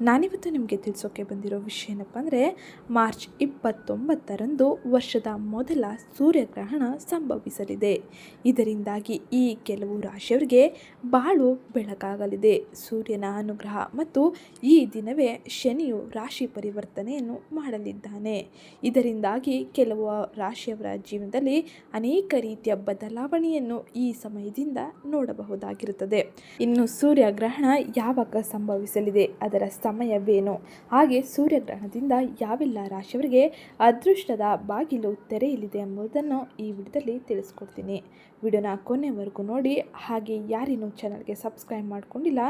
ನಾನಿವತ್ತು ನಿಮಗೆ ತಿಳಿಸೋಕೆ ಬಂದಿರೋ ವಿಷಯ ಏನಪ್ಪ ಅಂದರೆ, ಮಾರ್ಚ್ ಇಪ್ಪತ್ತೊಂಬತ್ತರಂದು ವರ್ಷದ ಮೊದಲ ಸೂರ್ಯಗ್ರಹಣ ಸಂಭವಿಸಲಿದೆ. ಇದರಿಂದಾಗಿ ಈ ಕೆಲವು ರಾಶಿಯವರಿಗೆ ಬಾಳು ಬೆಳಕಾಗಲಿದೆ. ಸೂರ್ಯನ ಅನುಗ್ರಹ ಮತ್ತು ಈ ದಿನವೇ ಶನಿಯು ರಾಶಿ ಪರಿವರ್ತನೆಯನ್ನು ಮಾಡಲಿದ್ದಾನೆ. ಇದರಿಂದಾಗಿ ಕೆಲವು ರಾಶಿಯವರ ಜೀವನದಲ್ಲಿ ಅನೇಕ ರೀತಿಯ ಬದಲಾವಣೆಯನ್ನು ಈ ಸಮಯದಿಂದ ನೋಡಬಹುದಾಗಿರುತ್ತದೆ. ಇನ್ನು ಸೂರ್ಯಗ್ರಹಣ ಯಾವಾಗ ಸಂಭವಿಸಲಿದೆ, ಅದರ ಸಮಯವೇನು ಹಾಗೆ ಸೂರ್ಯಗ್ರಹಣದಿಂದ ಯಾವೆಲ್ಲ ರಾಶಿಯವರಿಗೆ ಅದೃಷ್ಟದ ಬಾಗಿಲು ತೆರೆಯಲಿದೆ ಎಂಬುದನ್ನು ಈ ವಿಡಿಯೋದಲ್ಲಿ ತಿಳಿಸ್ಕೊಡ್ತೀನಿ. ವಿಡಿಯೋನ ಕೊನೆವರೆಗೂ ನೋಡಿ, ಹಾಗೆ ಯಾರಿನ್ನೂ ಚಾನಲ್ಗೆ ಸಬ್ಸ್ಕ್ರೈಬ್ ಮಾಡ್ಕೊಂಡಿಲ್ಲ,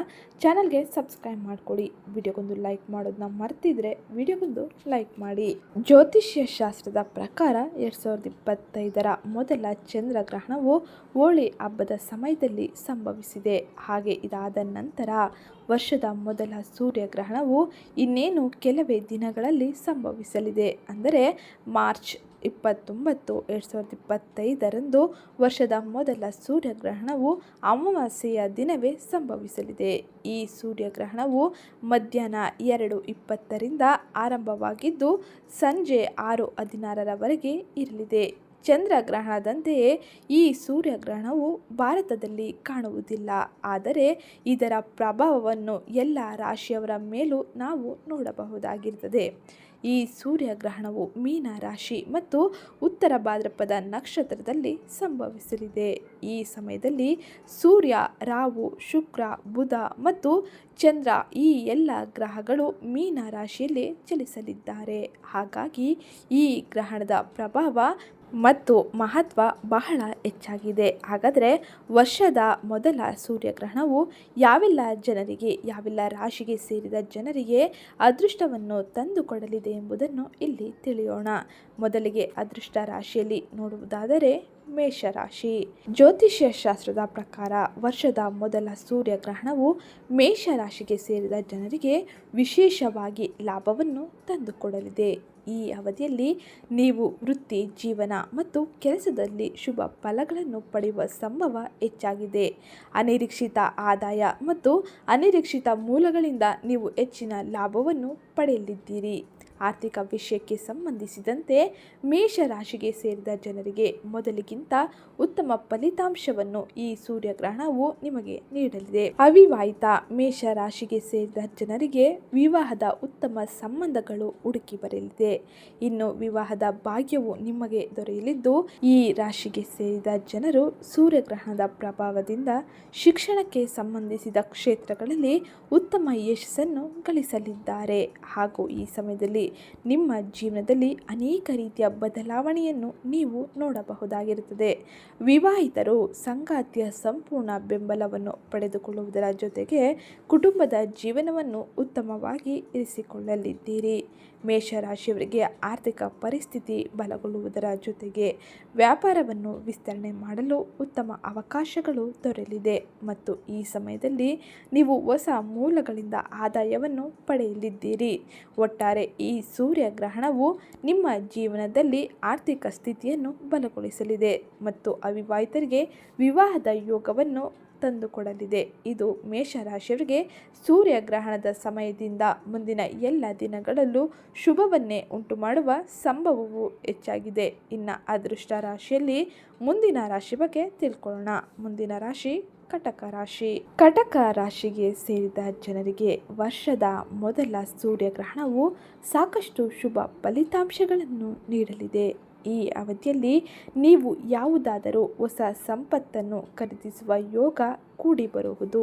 ಚಾನಲ್ಗೆ ಸಬ್ಸ್ಕ್ರೈಬ್ ಮಾಡ್ಕೊಳ್ಳಿ. ವಿಡಿಯೋಗೊಂದು ಲೈಕ್ ಮಾಡೋದನ್ನ ಮರ್ತಿದ್ರೆ ವಿಡಿಯೋಗೊಂದು ಲೈಕ್ ಮಾಡಿ. ಜ್ಯೋತಿಷ್ಯ ಶಾಸ್ತ್ರದ ಪ್ರಕಾರ ಎರಡು ಸಾವಿರದ ಇಪ್ಪತ್ತೈದರ ಮೊದಲ ಚಂದ್ರಗ್ರಹಣವು ಹೋಳಿ ಹಬ್ಬದ ಸಮಯದಲ್ಲಿ ಸಂಭವಿಸಿದೆ. ಹಾಗೆ ಇದಾದ ನಂತರ ವರ್ಷದ ಮೊದಲ ಸೂರ್ಯಗ್ರಹಣವು ಇನ್ನೇನು ಕೆಲವೇ ದಿನಗಳಲ್ಲಿ ಸಂಭವಿಸಲಿದೆ? ಅಂದರೆ ಮಾರ್ಚ್ ಇಪ್ಪತ್ತೊಂಬತ್ತು, ಎರಡು ಸಾವಿರದ ಇಪ್ಪತ್ತೈದರಂದು ವರ್ಷದ ಮೊದಲ ಸೂರ್ಯಗ್ರಹಣವು ಅಮಾವಾಸ್ಯೆಯ ದಿನವೇ ಸಂಭವಿಸಲಿದೆ. ಈ ಸೂರ್ಯಗ್ರಹಣವು ಮಧ್ಯಾಹ್ನ ಎರಡು ಇಪ್ಪತ್ತರಿಂದ ಆರಂಭವಾಗಿದ್ದು ಸಂಜೆ ಆರು ಹದಿನಾರರವರೆಗೆ ಇರಲಿದೆ. ಚಂದ್ರಗ್ರಹಣದಂತೆಯೇ ಈ ಸೂರ್ಯಗ್ರಹಣವು ಭಾರತದಲ್ಲಿ ಕಾಣುವುದಿಲ್ಲ. ಆದರೆ ಇದರ ಪ್ರಭಾವವನ್ನು ಎಲ್ಲ ರಾಶಿಯವರ ಮೇಲೂ ನಾವು ನೋಡಬಹುದಾಗಿರುತ್ತದೆ. ಈ ಸೂರ್ಯಗ್ರಹಣವು ಮೀನ ರಾಶಿ ಮತ್ತು ಉತ್ತರ ಭಾದ್ರಪದ ನಕ್ಷತ್ರದಲ್ಲಿ ಸಂಭವಿಸಲಿದೆ. ಈ ಸಮಯದಲ್ಲಿ ಸೂರ್ಯ, ರಾಹು, ಶುಕ್ರ, ಬುಧ ಮತ್ತು ಚಂದ್ರ ಈ ಎಲ್ಲ ಗ್ರಹಗಳು ಮೀನ ರಾಶಿಯಲ್ಲಿ ಚಲಿಸಲಿದ್ದಾರೆ. ಹಾಗಾಗಿ ಈ ಗ್ರಹಣದ ಪ್ರಭಾವ ಮತ್ತು ಮಹತ್ವ ಬಹಳ ಹೆಚ್ಚಾಗಿದೆ. ಹಾಗಾದರೆ ವರ್ಷದ ಮೊದಲ ಸೂರ್ಯಗ್ರಹಣವು ಯಾವೆಲ್ಲ ಜನರಿಗೆ, ಯಾವೆಲ್ಲ ರಾಶಿಗೆ ಸೇರಿದ ಜನರಿಗೆ ಅದೃಷ್ಟವನ್ನು ತಂದುಕೊಡಲಿದೆ ಎಂಬುದನ್ನು ಇಲ್ಲಿ ತಿಳಿಯೋಣ. ಮೊದಲಿಗೆ ಅದೃಷ್ಟ ರಾಶಿಯಲ್ಲಿ ನೋಡುವುದಾದರೆ ಮೇಷರಾಶಿ. ಜ್ಯೋತಿಷ್ಯ ಶಾಸ್ತ್ರದ ಪ್ರಕಾರ ವರ್ಷದ ಮೊದಲ ಸೂರ್ಯಗ್ರಹಣವು ಮೇಷರಾಶಿಗೆ ಸೇರಿದ ಜನರಿಗೆ ವಿಶೇಷವಾಗಿ ಲಾಭವನ್ನು ತಂದುಕೊಡಲಿದೆ. ಈ ಅವಧಿಯಲ್ಲಿ ನೀವು ವೃತ್ತಿ, ಜೀವನ ಮತ್ತು ಕೆಲಸದಲ್ಲಿ ಶುಭ ಫಲಗಳನ್ನು ಪಡೆಯುವ ಸಂಭವ ಹೆಚ್ಚಾಗಿದೆ. ಅನಿರೀಕ್ಷಿತ ಆದಾಯ ಮತ್ತು ಅನಿರೀಕ್ಷಿತ ಮೂಲಗಳಿಂದ ನೀವು ಹೆಚ್ಚಿನ ಲಾಭವನ್ನು ಪಡೆಯಲಿದ್ದೀರಿ. ಆರ್ಥಿಕ ವಿಷಯಕ್ಕೆ ಸಂಬಂಧಿಸಿದಂತೆ ಮೇಷರಾಶಿಗೆ ಸೇರಿದ ಜನರಿಗೆ ಮೊದಲಿಗಿಂತ ಉತ್ತಮ ಫಲಿತಾಂಶವನ್ನು ಈ ಸೂರ್ಯಗ್ರಹಣವು ನಿಮಗೆ ನೀಡಲಿದೆ. ಅವಿವಾಹಿತ ಮೇಷರಾಶಿಗೆ ಸೇರಿದ ಜನರಿಗೆ ವಿವಾಹದ ಉತ್ತಮ ಸಂಬಂಧಗಳು ಹುಡುಕಿ ಬರಲಿದೆ. ಇನ್ನು ವಿವಾಹದ ಭಾಗ್ಯವು ನಿಮಗೆ ದೊರೆಯಲಿದ್ದು, ಈ ರಾಶಿಗೆ ಸೇರಿದ ಜನರು ಸೂರ್ಯಗ್ರಹಣದ ಪ್ರಭಾವದಿಂದ ಶಿಕ್ಷಣಕ್ಕೆ ಸಂಬಂಧಿಸಿದ ಕ್ಷೇತ್ರಗಳಲ್ಲಿ ಉತ್ತಮ ಯಶಸ್ಸನ್ನು ಗಳಿಸಲಿದ್ದಾರೆ. ಹಾಗೂ ಈ ಸಮಯದಲ್ಲಿ ನಿಮ್ಮ ಜೀವನದಲ್ಲಿ ಅನೇಕ ರೀತಿಯ ಬದಲಾವಣೆಯನ್ನು ನೀವು ನೋಡಬಹುದಾಗಿರುತ್ತದೆ. ವಿವಾಹಿತರು ಸಂಗಾತಿಯ ಸಂಪೂರ್ಣ ಬೆಂಬಲವನ್ನು ಪಡೆದುಕೊಳ್ಳುವುದರ ಜೊತೆಗೆ ಕುಟುಂಬದ ಜೀವನವನ್ನು ಉತ್ತಮವಾಗಿ ಇರಿಸಿಕೊಳ್ಳಲಿದ್ದೀರಿ. ಮೇಷರಾಶಿಯವರಿಗೆ ಆರ್ಥಿಕ ಪರಿಸ್ಥಿತಿ ಬಲಗೊಳ್ಳುವುದರ ಜೊತೆಗೆ ವ್ಯಾಪಾರವನ್ನು ವಿಸ್ತರಣೆ ಮಾಡಲು ಉತ್ತಮ ಅವಕಾಶಗಳು ದೊರೆಯಲಿದೆ. ಮತ್ತು ಈ ಸಮಯದಲ್ಲಿ ನೀವು ಹೊಸ ಮೂಲಗಳಿಂದ ಆದಾಯವನ್ನು ಪಡೆಯಲಿದ್ದೀರಿ. ಒಟ್ಟಾರೆ ಈ ಸೂರ್ಯಗ್ರಹಣವು ನಿಮ್ಮ ಜೀವನದಲ್ಲಿ ಆರ್ಥಿಕ ಸ್ಥಿತಿಯನ್ನು ಬಲಗೊಳಿಸಲಿದೆ ಮತ್ತು ಅವಿವಾಹಿತರಿಗೆ ವಿವಾಹದ ಯೋಗವನ್ನು ತಂದುಕೊಡಲಿದೆ ಇದು ಮೇಷರಾಶಿಯವರಿಗೆ ಸೂರ್ಯಗ್ರಹಣದ ಸಮಯದಿಂದ ಮುಂದಿನ ಎಲ್ಲ ದಿನಗಳಲ್ಲೂ ಶುಭವನ್ನೇ ಉಂಟು ಮಾಡುವ ಸಂಭವವು ಹೆಚ್ಚಾಗಿದೆ. ಇನ್ನು ಅದೃಷ್ಟ ರಾಶಿಯಲ್ಲಿ ಮುಂದಿನ ರಾಶಿ ಬಗ್ಗೆ ತಿಳ್ಕೊಳ್ಳೋಣ. ಮುಂದಿನ ರಾಶಿ ಕಟಕ ರಾಶಿ. ಕಟಕ ರಾಶಿಗೆ ಸೇರಿದ ಜನರಿಗೆ ವರ್ಷದ ಮೊದಲ ಸೂರ್ಯಗ್ರಹಣವು ಸಾಕಷ್ಟು ಶುಭ ಫಲಿತಾಂಶಗಳನ್ನು ನೀಡಲಿದೆ. ಈ ಅವಧಿಯಲ್ಲಿ ನೀವು ಯಾವುದಾದರೂ ಹೊಸ ಸಂಪತ್ತನ್ನು ಖರೀದಿಸುವ ಯೋಗ ಕೂಡಿ ಬರುವುದು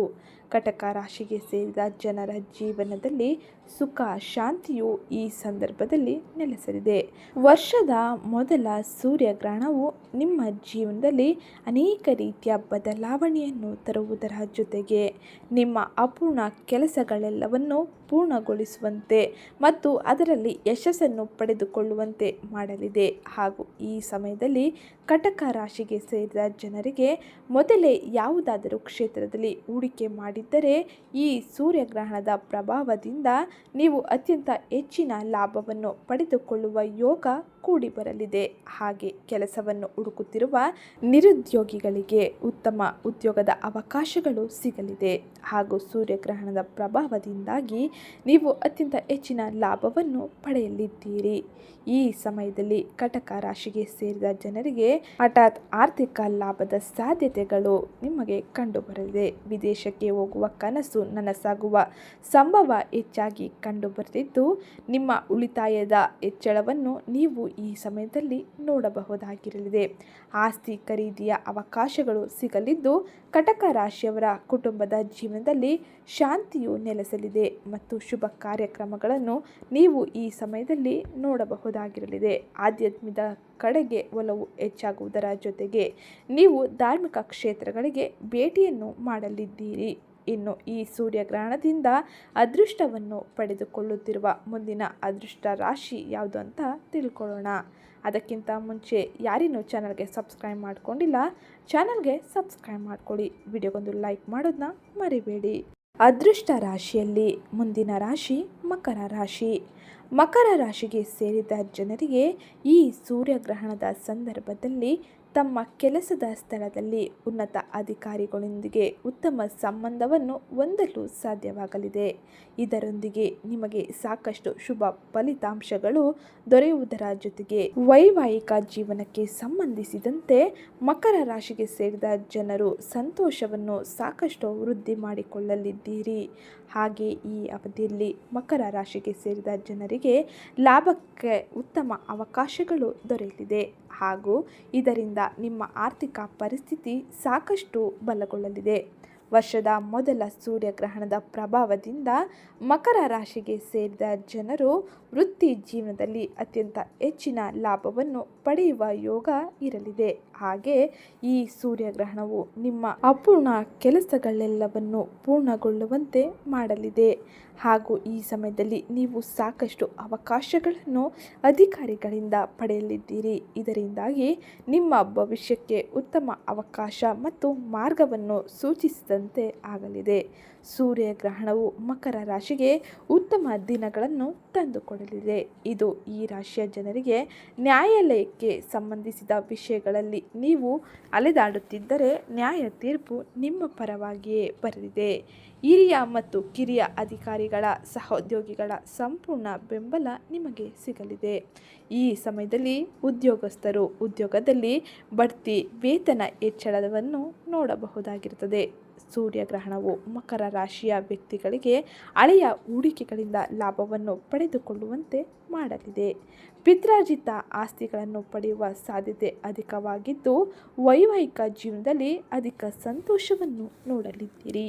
ಕಟಕ ರಾಶಿಗೆ ಸೇರಿದ ಜನರ ಜೀವನದಲ್ಲಿ ಸುಖ, ಶಾಂತಿಯು ಈ ಸಂದರ್ಭದಲ್ಲಿ ನೆಲೆಸಲಿದೆ. ವರ್ಷದ ಮೊದಲ ಸೂರ್ಯಗ್ರಹಣವು ನಿಮ್ಮ ಜೀವನದಲ್ಲಿ ಅನೇಕ ರೀತಿಯ ಬದಲಾವಣೆಯನ್ನು ತರುವುದರ ಜೊತೆಗೆ ನಿಮ್ಮ ಅಪೂರ್ಣ ಕೆಲಸಗಳೆಲ್ಲವನ್ನು ಪೂರ್ಣಗೊಳಿಸುವಂತೆ ಮತ್ತು ಅದರಲ್ಲಿ ಯಶಸ್ಸನ್ನು ಪಡೆದುಕೊಳ್ಳುವಂತೆ ಮಾಡಲಿದೆ. ಹಾಗೂ ಈ ಸಮಯದಲ್ಲಿ ಕಟಕ ರಾಶಿಗೆ ಸೇರಿದ ಜನರಿಗೆ ಮೊದಲೇ ಯಾವುದಾದರೂ ಕ್ಷೇತ್ರದಲ್ಲಿ ಹೂಡಿಕೆ ಮಾಡಿದ್ದರೆ ಈ ಸೂರ್ಯಗ್ರಹಣದ ಪ್ರಭಾವದಿಂದ ನೀವು ಅತ್ಯಂತ ಹೆಚ್ಚಿನ ಲಾಭವನ್ನು ಪಡೆದುಕೊಳ್ಳುವ ಯೋಗ ಕೂಡಿ ಬರಲಿದೆ. ಹಾಗೆ ಕೆಲಸವನ್ನು ಹುಡುಕುತ್ತಿರುವ ನಿರುದ್ಯೋಗಿಗಳಿಗೆ ಉತ್ತಮ ಉದ್ಯೋಗದ ಅವಕಾಶಗಳು ಸಿಗಲಿದೆ. ಹಾಗೂ ಸೂರ್ಯಗ್ರಹಣದ ಪ್ರಭಾವದಿಂದಾಗಿ ನೀವು ಅತ್ಯಂತ ಹೆಚ್ಚಿನ ಲಾಭವನ್ನು ಪಡೆಯಲಿದ್ದೀರಿ. ಈ ಸಮಯದಲ್ಲಿ ಕಟಕ ರಾಶಿಗೆ ಸೇರಿದ ಜನರಿಗೆ ಹಠಾತ್ ಆರ್ಥಿಕ ಲಾಭದ ಸಾಧ್ಯತೆಗಳು ನಿಮಗೆ ಕಂಡುಬರಲಿದೆ. ವಿದೇಶಕ್ಕೆ ಹೋಗುವ ಕನಸು ನನಸಾಗುವ ಸಂಭವ ಹೆಚ್ಚಾಗಿ ಕಂಡುಬರುತ್ತಿದ್ದು ನಿಮ್ಮ ಉಳಿತಾಯದ ಹೆಚ್ಚಳವನ್ನು ನೀವು ಈ ಸಮಯದಲ್ಲಿ ನೋಡಬಹುದಾಗಿರಲಿದೆ. ಆಸ್ತಿ ಖರೀದಿಯ ಅವಕಾಶಗಳು ಸಿಗಲಿದ್ದು, ಕಟಕ ರಾಶಿಯವರ ಕುಟುಂಬದ ಜೀವನದಲ್ಲಿ ಶಾಂತಿಯು ನೆಲೆಸಲಿದೆ ಮತ್ತು ಶುಭ ಕಾರ್ಯಕ್ರಮಗಳನ್ನು ನೀವು ಈ ಸಮಯದಲ್ಲಿ ನೋಡಬಹುದಾಗಿರಲಿದೆ. ಆಧ್ಯಾತ್ಮದ ಕಡೆಗೆ ಒಲವು ಹೆಚ್ಚಾಗುವುದರ ಜೊತೆಗೆ ನೀವು ಧಾರ್ಮಿಕ ಕ್ಷೇತ್ರಗಳಿಗೆ ಭೇಟಿಯನ್ನು ಮಾಡಲಿದ್ದೀರಿ. ಇನ್ನು ಈ ಸೂರ್ಯಗ್ರಹಣದಿಂದ ಅದೃಷ್ಟವನ್ನು ಪಡೆದುಕೊಳ್ಳುತ್ತಿರುವ ಮುಂದಿನ ಅದೃಷ್ಟ ರಾಶಿ ಯಾವುದು ಅಂತ ತಿಳ್ಕೊಳ್ಳೋಣ. ಅದಕ್ಕಿಂತ ಮುಂಚೆ ಯಾರಿನ್ನೂ ಚಾನಲ್ಗೆ ಸಬ್ಸ್ಕ್ರೈಬ್ ಮಾಡ್ಕೊಂಡಿಲ್ಲ, ಚಾನಲ್ಗೆ ಸಬ್ಸ್ಕ್ರೈಬ್ ಮಾಡ್ಕೊಳ್ಳಿ. ವಿಡಿಯೋಗೊಂದು ಲೈಕ್ ಮಾಡೋದನ್ನ ಮರಿಬೇಡಿ. ಅದೃಷ್ಟ ರಾಶಿಯಲ್ಲಿ ಮುಂದಿನ ರಾಶಿ ಮಕರ ರಾಶಿ. ಮಕರ ರಾಶಿಗೆ ಸೇರಿದ ಜನರಿಗೆ ಈ ಸೂರ್ಯಗ್ರಹಣದ ಸಂದರ್ಭದಲ್ಲಿ ತಮ್ಮ ಕೆಲಸದ ಸ್ಥಳದಲ್ಲಿ ಉನ್ನತ ಅಧಿಕಾರಿಗಳೊಂದಿಗೆ ಉತ್ತಮ ಸಂಬಂಧವನ್ನು ಹೊಂದಲು ಸಾಧ್ಯವಾಗಲಿದೆ. ಇದರೊಂದಿಗೆ ನಿಮಗೆ ಸಾಕಷ್ಟು ಶುಭ ಫಲಿತಾಂಶಗಳು ದೊರೆಯುವುದರ ಜೊತೆಗೆ ವೈವಾಹಿಕ ಜೀವನಕ್ಕೆ ಸಂಬಂಧಿಸಿದಂತೆ ಮಕರ ರಾಶಿಗೆ ಸೇರಿದ ಜನರು ಸಂತೋಷವನ್ನು ಸಾಕಷ್ಟು ವೃದ್ಧಿ ಮಾಡಿಕೊಳ್ಳಲಿದ್ದೀರಿ. ಹಾಗೆ ಈ ಅವಧಿಯಲ್ಲಿ ಮಕರ ರಾಶಿಗೆ ಸೇರಿದ ಜನರಿಗೆ ಲಾಭಕ್ಕೆ ಉತ್ತಮ ಅವಕಾಶಗಳು ದೊರೆಯಲಿದೆ. ಹಾಗೂ ಇದರಿಂದ ನಿಮ್ಮ ಆರ್ಥಿಕ ಪರಿಸ್ಥಿತಿ ಸಾಕಷ್ಟು ಬಲಗೊಳ್ಳಲಿದೆ. ವರ್ಷದ ಮೊದಲ ಸೂರ್ಯಗ್ರಹಣದ ಪ್ರಭಾವದಿಂದ ಮಕರ ರಾಶಿಗೆ ಸೇರಿದ ಜನರು ವೃತ್ತಿ ಜೀವನದಲ್ಲಿ ಅತ್ಯಂತ ಹೆಚ್ಚಿನ ಲಾಭವನ್ನು ಪಡೆಯುವ ಯೋಗ ಇರಲಿದೆ. ಹಾಗೆ ಈ ಸೂರ್ಯಗ್ರಹಣವು ನಿಮ್ಮ ಅಪೂರ್ಣ ಕೆಲಸಗಳೆಲ್ಲವನ್ನು ಪೂರ್ಣಗೊಳ್ಳುವಂತೆ ಮಾಡಲಿದೆ. ಹಾಗೂ ಈ ಸಮಯದಲ್ಲಿ ನೀವು ಸಾಕಷ್ಟು ಅವಕಾಶಗಳನ್ನು ಅಧಿಕಾರಿಗಳಿಂದ ಪಡೆಯಲಿದ್ದೀರಿ. ಇದರಿಂದಾಗಿ ನಿಮ್ಮ ಭವಿಷ್ಯಕ್ಕೆ ಉತ್ತಮ ಅವಕಾಶ ಮತ್ತು ಮಾರ್ಗವನ್ನು ಸೂಚಿಸಿದಂತೆ ಆಗಲಿದೆ. ಸೂರ್ಯಗ್ರಹಣವು ಮಕರ ರಾಶಿಗೆ ಉತ್ತಮ ದಿನಗಳನ್ನು ತಂದುಕೊಡಲಿದೆ. ಇದು ಈ ರಾಶಿಯ ಜನರಿಗೆ ನ್ಯಾಯಾಲಯಕ್ಕೆ ಸಂಬಂಧಿಸಿದ ವಿಷಯಗಳಲ್ಲಿ ನೀವು ಅಲೆದಾಡುತ್ತಿದ್ದರೆ ನ್ಯಾಯ ತೀರ್ಪು ನಿಮ್ಮ ಪರವಾಗಿಯೇ ಬರಲಿದೆ. ಹಿರಿಯ ಮತ್ತು ಕಿರಿಯ ಅಧಿಕಾರಿಗಳ ಸಹೋದ್ಯೋಗಿಗಳ ಸಂಪೂರ್ಣ ಬೆಂಬಲ ನಿಮಗೆ ಸಿಗಲಿದೆ. ಈ ಸಮಯದಲ್ಲಿ ಉದ್ಯೋಗಸ್ಥರು ಉದ್ಯೋಗದಲ್ಲಿ ಬಡ್ತಿ, ವೇತನ ಹೆಚ್ಚಳವನ್ನು ನೋಡಬಹುದಾಗಿರುತ್ತದೆ. ಸೂರ್ಯಗ್ರಹಣವು ಮಕರ ರಾಶಿಯ ವ್ಯಕ್ತಿಗಳಿಗೆ ಹಳೆಯ ಹೂಡಿಕೆಗಳಿಂದ ಲಾಭವನ್ನು ಪಡೆದುಕೊಳ್ಳುವಂತೆ ಮಾಡಲಿದೆ. ಪಿತ್ರಾರ್ಜಿತ ಆಸ್ತಿಗಳನ್ನು ಪಡೆಯುವ ಸಾಧ್ಯತೆ ಅಧಿಕವಾಗಿದ್ದು, ವೈವಾಹಿಕ ಜೀವನದಲ್ಲಿ ಅಧಿಕ ಸಂತೋಷವನ್ನು ನೋಡಲಿದ್ದೀರಿ.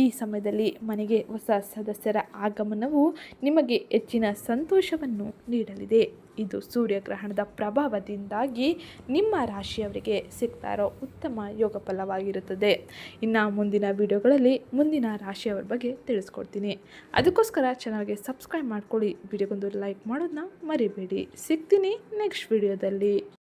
ಈ ಸಮಯದಲ್ಲಿ ಮನೆಗೆ ಹೊಸ ಸದಸ್ಯರ ಆಗಮನವು ನಿಮಗೆ ಹೆಚ್ಚಿನ ಸಂತೋಷವನ್ನು ನೀಡಲಿದೆ. ಇದು ಸೂರ್ಯಗ್ರಹಣದ ಪ್ರಭಾವದಿಂದಾಗಿ ನಿಮ್ಮ ರಾಶಿಯವರಿಗೆ ಸಿಗ್ತಾ ಇರೋ ಉತ್ತಮ ಯೋಗ ಫಲವಾಗಿರುತ್ತದೆ. ಇನ್ನು ಮುಂದಿನ ವಿಡಿಯೋಗಳಲ್ಲಿ ಮುಂದಿನ ರಾಶಿಯವರ ಬಗ್ಗೆ ತಿಳಿಸ್ಕೊಡ್ತೀನಿ. ಅದಕ್ಕೋಸ್ಕರ ಚಾನಲ್ಗೆ ಸಬ್ಸ್ಕ್ರೈಬ್ ಮಾಡ್ಕೊಳ್ಳಿ. ವಿಡಿಯೋಗೊಂದು ಲೈಕ್ ಮಾಡೋದನ್ನ ಮರಿಬೇಡಿ. ಸಿಗ್ತೀನಿ ನೆಕ್ಸ್ಟ್ ವಿಡಿಯೋದಲ್ಲಿ